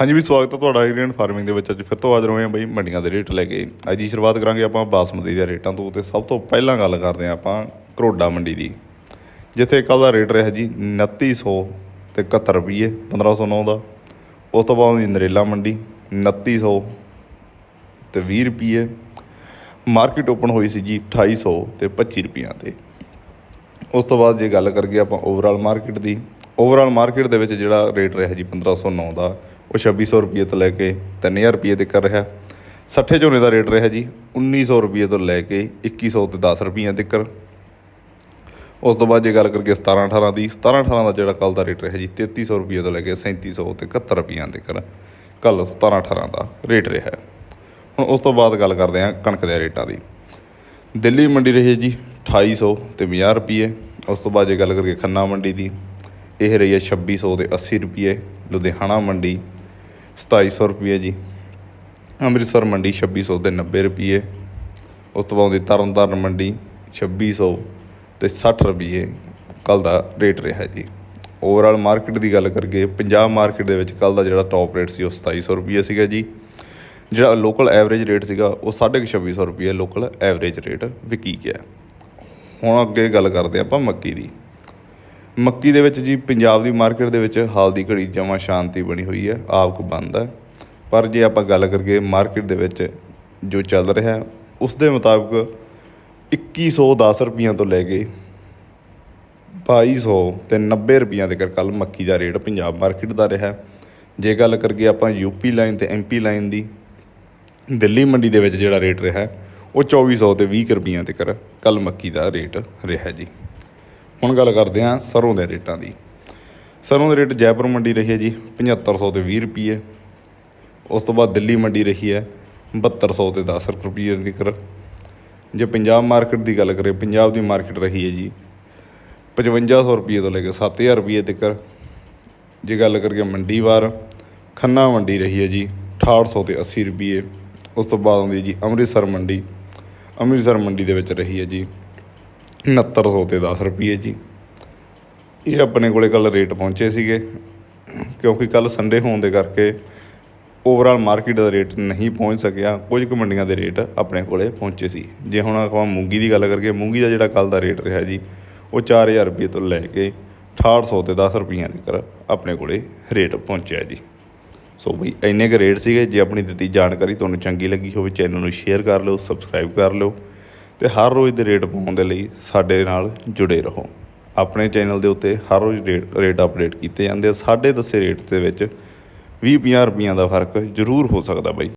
ਹਾਂਜੀ ਵੀ ਸਵਾਗਤ ਹੈ ਤੁਹਾਡਾ ਇੰਡੀਅਨ ਫਾਰਮਿੰਗ ਦੇ ਵਿੱਚ। ਅੱਜ ਫਿਰ ਤੋਂ ਹਾਜ਼ਰ ਹੋਏ ਹਾਂ ਬਈ ਮੰਡੀਆਂ ਦੇ ਰੇਟ ਲੈ ਕੇ। ਅੱਜ ਦੀ ਸ਼ੁਰੂਆਤ ਕਰਾਂਗੇ ਆਪਾਂ ਬਾਸਮਤੀ ਦੇ ਰੇਟਾਂ ਤੋਂ ਤੇ ਸਭ ਤੋਂ ਪਹਿਲਾਂ ਗੱਲ ਕਰਦੇ ਹਾਂ ਆਪਾਂ ਕਰੋਡਾ ਮੰਡੀ ਦੀ। ਜਿੱਥੇ ਕੱਲ ਦਾ ਰੇਟ ਰਿਹਾ ਜੀ 2900 ਤੇ 71 ਰੁਪਏ 1509 ਦਾ। ਉਸ ਤੋਂ ਬਾਅਦ ਨਰੇਲਾ ਮੰਡੀ 2900 ਤੇ 20 ਰੁਪਏ ਮਾਰਕੀਟ ਓਪਨ ਹੋਈ ਸੀ ਜੀ 2800 ਤੇ 25 ਰੁਪਈਆਂ ਤੇ। ਉਸ ਤੋਂ ਬਾਅਦ ਜੇ ਗੱਲ ਕਰੀਏ ਆਪਾਂ ਓਵਰਆਲ ਮਾਰਕੀਟ ਦੀ ਓਵਰਆਲ ਮਾਰਕੀਟ ਦੇ ਵਿੱਚ ਜਿਹੜਾ ਰੇਟ ਰਿਹਾ ਜੀ 1509 ਦਾ, ਉਹ 2600 ਰੁਪਏ ਤੋਂ ਲੈ ਕੇ 3000 ਰੁਪਏ ਤੱਕ ਰਿਹਾ। ਸੱਠੇ ਝੋਨੇ ਦਾ ਰੇਟ ਰਿਹਾ ਜੀ 1900 ਰੁਪਏ ਤੋਂ ਲੈ ਕੇ 2100 ਤੇ 10 ਰੁਪਈਆਂ ਤੱਕ। ਉਸ ਤੋਂ ਬਾਅਦ ਜੇ ਗੱਲ ਕਰੀਏ 17 18 ਦੀ 17 18 ਦਾ ਜਿਹੜਾ ਕੱਲ ਦਾ ਰੇਟ ਰਿਹਾ ਜੀ 3300 ਰੁਪਏ ਤੋਂ ਲੈ ਕੇ 3700 ਤੇ 71 ਰੁਪਈਆਂ ਤੱਕ। ਕੱਲ 17 18 ਦਾ ਰੇਟ ਰਿਹਾ। ਹੁਣ ਉਸ ਤੋਂ ਬਾਅਦ ਗੱਲ ਕਰਦੇ ਹਾਂ ਕਣਕ ਦੇ ਰੇਟਾਂ ਦੀ। ਦਿੱਲੀ ਮੰਡੀ ਰਹੀ ਹੈ ਜੀ 2800 ਤੇ 50 ਰੁਪਏ ਉਸ ਤੋਂ ਬਾਅਦ ਜੇ ਗੱਲ ਕਰੀਏ ਖੰਨਾ ਮੰਡੀ ਦੀ ਇਹ ਰਹੀ ਹੈ 2600 ਤੇ 80 ਰੁਪਏ, ਲੁਧਿਆਣਾ ਮੰਡੀ 2700 ਰੁਪਏ ਜੀ। ਅੰਮ੍ਰਿਤਸਰ ਮੰਡੀ 2600 ਤੇ 90 ਰੁਪਏ, ਉਸ ਤੋਂ ਬਾਅਦ ਆਉਂਦੀ ਤਰਨਤਾਰਨ ਮੰਡੀ 2600 ਤੇ 60 ਰੁਪਏ ਕੱਲ ਦਾ ਰੇਟ ਰਿਹਾ ਜੀ। ਓਵਰਆਲ ਮਾਰਕੀਟ ਦੀ ਗੱਲ ਕਰੀਏ ਪੰਜਾਬ ਮਾਰਕੀਟ ਦੇ ਵਿੱਚ ਕੱਲ ਦਾ ਜਿਹੜਾ ਟੌਪ ਰੇਟ ਸੀ ਉਹ 2700 ਰੁਪਏ ਸੀਗਾ ਜੀ। ਜਿਹੜਾ ਲੋਕਲ ਐਵਰੇਜ ਰੇਟ ਸੀਗਾ, ਉਹ 2600 ਰੁਪਏ ਲੋਕਲ ਐਵਰੇਜ ਰੇਟ ਵਿਕੀ ਗਿਆ। ਹੁਣ ਅੱਗੇ ਗੱਲ ਕਰਦੇ ਆਪਾਂ ਮੱਕੀ ਦੀ। ਮੱਕੀ ਦੇ ਵਿੱਚ ਜੀ ਪੰਜਾਬ ਦੀ ਮਾਰਕੀਟ ਦੇ ਵਿੱਚ ਹਾਲ ਦੀ ਘੜੀ ਜਮਾਂ ਸ਼ਾਂਤੀ ਬਣੀ ਹੋਈ ਹੈ ਆਵਕ ਬੰਦ ਹੈ। ਪਰ ਜੇ ਆਪਾਂ ਗੱਲ ਕਰੀਏ ਮਾਰਕੀਟ ਦੇ ਵਿੱਚ ਜੋ ਚੱਲ ਰਿਹਾ ਉਸ ਦੇ ਮੁਤਾਬਕ 2110 ਰੁਪਈਆਂ ਤੋਂ ਲੈ ਕੇ 2200 ਤੇ 90 ਰੁਪਈਆਂ ਤੱਕ ਕੱਲ ਮੱਕੀ ਦਾ ਰੇਟ ਪੰਜਾਬ ਮਾਰਕੀਟ ਦਾ ਰਿਹਾ ਜੇ ਗੱਲ ਕਰੀਏ ਆਪਾਂ ਯੂਪੀ ਲਾਈਨ ਤੇ ਐਮਪੀ ਲਾਈਨ ਦੀ ਦਿੱਲੀ ਮੰਡੀ ਦੇ ਵਿੱਚ ਜਿਹੜਾ ਰੇਟ ਰਿਹਾ ਹੈ, ਉਹ 2400 ਤੇ 20 ਰੁਪਈਆਂ ਤੱਕ ਕੱਲ ਮੱਕੀ ਦਾ ਰੇਟ ਰਿਹਾ ਜੀ। ਹੁਣ ਗੱਲ ਕਰਦੇ ਹਾਂ ਸਰੋਂ ਦੇ ਰੇਟਾਂ ਦੀ। ਸਰੋਂ ਦੇ ਰੇਟ ਜੈਪੁਰ ਮੰਡੀ ਰਹੀ ਹੈ ਜੀ 7500 ਤੇ 20 ਰੁਪਏ ਉਸ ਤੋਂ ਬਾਅਦ ਦਿੱਲੀ ਮੰਡੀ ਰਹੀ ਹੈ 7200 ਤੇ 10 ਰੁਪਏ ਤੱਕ ਜੇ ਪੰਜਾਬ ਮਾਰਕੀਟ ਦੀ ਗੱਲ ਕਰੀਏ, ਪੰਜਾਬ ਦੀ ਮਾਰਕੀਟ ਰਹੀ ਹੈ ਜੀ 5500 ਰੁਪਏ ਤੋਂ ਲੈ ਕੇ 7000 ਰੁਪਏ ਤੱਕ। ਜੇ ਗੱਲ ਕਰੀਏ ਮੰਡੀ ਵਾਰ, ਖੰਨਾ ਮੰਡੀ ਰਹੀ ਹੈ ਜੀ 6800 ਤੇ 80 ਰੁਪਏ ਉਸ ਤੋਂ ਬਾਅਦ ਆਉਂਦੀ ਹੈ ਜੀ ਅੰਮ੍ਰਿਤਸਰ ਮੰਡੀ। ਅੰਮ੍ਰਿਤਸਰ ਮੰਡੀ ਦੇ ਵਿੱਚ ਰਹੀ ਹੈ ਜੀ 6900 ਤੇ 10 ਰੁਪਏ ਜੀ। ਇਹ ਆਪਣੇ ਕੋਲੇ ਕੱਲ ਰੇਟ ਪਹੁੰਚੇ ਸੀਗੇ। ਕਿਉਂਕਿ ਕੱਲ ਸੰਡੇ ਹੋਣ ਦੇ ਕਰਕੇ ਓਵਰਆਲ ਮਾਰਕੀਟ ਦਾ ਰੇਟ ਨਹੀਂ ਪਹੁੰਚ ਸਕਿਆ। ਕੁਝ ਕੁ ਮੰਡੀਆਂ ਦੇ ਰੇਟ ਆਪਣੇ ਕੋਲੇ ਪਹੁੰਚੇ ਸੀ। ਜੇ ਹੁਣ ਆਪਾਂ ਮੂੰਗੀ ਦੀ ਗੱਲ ਕਰੀਏ, ਮੂੰਗੀ ਦਾ ਜਿਹੜਾ ਕੱਲ ਦਾ ਰੇਟ ਰਿਹਾ ਜੀ, ਉਹ 4000 ਰੁਪਏ ਤੋਂ ਲੈ ਕੇ 6800 ਤੇ 10 ਰੁਪਈਆਂ ਤੱਕ ਆਪਣੇ ਕੋਲੇ ਰੇਟ ਪਹੁੰਚਿਆ ਜੀ। ਸੋ ਬਈ, ਇੰਨੇ ਕੁ ਰੇਟ ਸੀਗੇ। ਜੇ ਆਪਣੀ ਦਿੱਤੀ ਜਾਣਕਾਰੀ ਤੁਹਾਨੂੰ ਚੰਗੀ ਲੱਗੀ ਹੋਵੇ, ਚੈਨਲ ਨੂੰ ਸ਼ੇਅਰ ਕਰ ਲਿਓ ਸਬਸਕ੍ਰਾਈਬ ਕਰ ਲਿਓ। ਤੇ ਹਰ ਰੋਜ਼ ਦੇ ਰੇਟ ਪਾਉਣ ਦੇ ਲਈ ਸਾਡੇ ਨਾਲ ਜੁੜੇ ਰਹੋ। ਆਪਣੇ ਚੈਨਲ ਦੇ ਉੱਤੇ ਹਰ ਰੋਜ਼ ਰੇਟ ਰੇਟ ਅਪਡੇਟ ਕੀਤੇ ਜਾਂਦੇ ਆ। ਸਾਡੇ ਦੱਸੇ ਰੇਟ ਦੇ ਵਿੱਚ 20 50 ਰੁਪਈਆਂ ਦਾ ਫ਼ਰਕ ਜ਼ਰੂਰ ਹੋ ਸਕਦਾ ਬਾਈ।